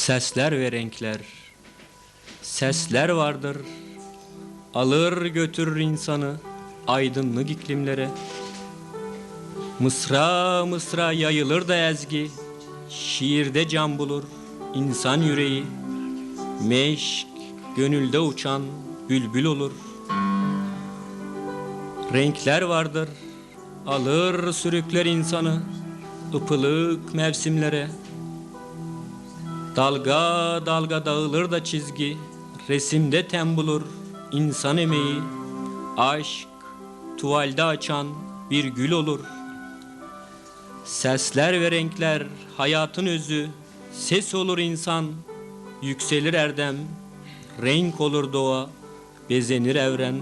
Sesler ve renkler, sesler vardır, alır götürür insanı aydınlık iklimlere. Mısra mısra yayılır da ezgi, şiirde can bulur insan yüreği. Meşk gönülde uçan bülbül olur. Renkler vardır, alır sürükler insanı ıpılık mevsimlere. Dalga dalga dağılır da çizgi, resimde tem bulur insan emeği. Aşk tuvalde açan bir gül olur. Sesler ve renkler hayatın özü, ses olur insan, yükselir erdem, renk olur doğa, bezenir evren.